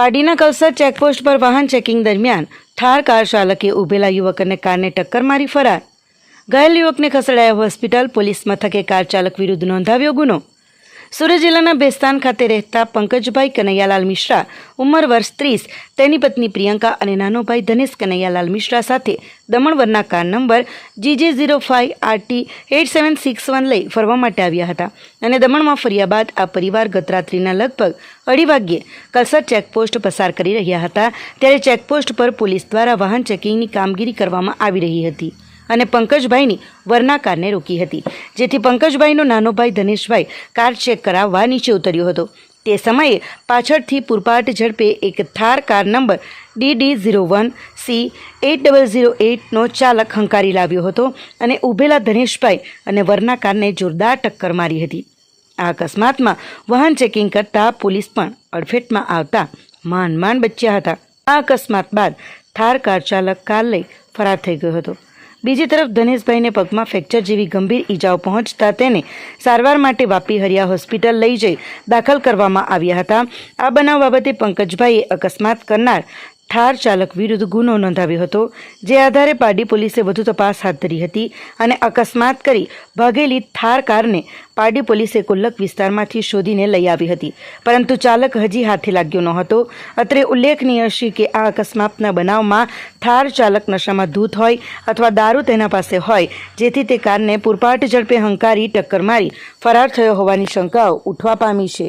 પાડીના Kalsar checkpost પર વાહન checking દરમિયાન ઠાર કાર ચાલકે ઊભેલા યુવકને કારને ટક્કર મારી ફરાર. ઘાયલ યુવકને ખસેડાયા હોસ્પિટલ પોલીસ મથકે કાર ચાલક વિરુદ્ધ નોંધાવ્યો ગુનો. સુરત જિલ્લાના બેસ્તાન ખાતે રહેતા પંકજભાઈ કનૈયાલાલ મિશ્રા, ઉંમર વર્ષ ત્રીસ, તેની પત્ની પ્રિયંકા અને નાનો ભાઈ ધનેશ કનૈયાલાલ મિશ્રા સાથે દમણવરના car number GJ zero five RT eight seven six one લઈ ફરવા માટે આવ્યા હતા અને દમણમાં ફર્યા બાદ આ પરિવાર ગતરાત્રિના લગભગ અઢી વાગ્યે કલસર ચેકપોસ્ટ પસાર કરી રહ્યા હતા. ત્યારે ચેકપોસ્ટ પર પોલીસ દ્વારા વાહન ચેકિંગની કામગીરી કરવામાં આવી રહી હતી. અને પંકજભાઈની વરના કારને રોકી હતી. જેથી પંકજભાઈનો નાનો ભાઈ ધનેશભાઈ કાર ચેક કરાવવા નીચે ઉતર્યો હતો. તે સમયે પાછળથી પૂરપાટ ઝડપે એક Thar car number D D zero one C eight double zero એટનો ચાલક હંકારી લાવ્યો હતો અને ઊભેલા ધનેશભાઈ અને વરના કારને જોરદાર ટક્કર મારી હતી. આ અકસ્માતમાં વાહન ચેકિંગ કરતા પોલીસ પણ અડફેટમાં આવતા માંડ માંડ બચ્યા હતા. આ અકસ્માત બાદ થાર કાર ચાલક કાર લઈ ફરાર થઈ ગયો હતો. બીજી તરફ ધનેશભાઈને પગમાં ફ્રેક્ચર જેવી ગંભીર ઈજાઓ પહોંચતા તેને સારવાર માટે વાપી હરિયા હોસ્પિટલ લઈ જઈ દાખલ કરવામાં આવ્યા હતા. આ બનાવ બાબતે પંકજભાઈએ અકસ્માત કરનાર ઠાર ચાલક વિરુદ્ધ ગુનો નોંધાવ્યો હતો, જે આધારે પારડી પોલીસે વધુ તપાસ હાથ ધરી હતી અને અકસ્માત કરી ભાગેલી થાર કારને પારડી પોલીસે કુલ્લક વિસ્તારમાંથી શોધીને લઈ આવી હતી. પરંતુ ચાલક હજી હાથે લાગ્યો ન હતો અત્રે ઉલ્લેખનીય છે કે આ અકસ્માતના બનાવમાં થાર ચાલક નશામાં ધૂત હોય અથવા દારૂ તેના પાસે હોય, જેથી તે કારને પૂરપાટ ઝડપે હંકારી ટક્કર મારી ફરાર થયો હોવાની શંકાઓ ઉઠવા પામી છે.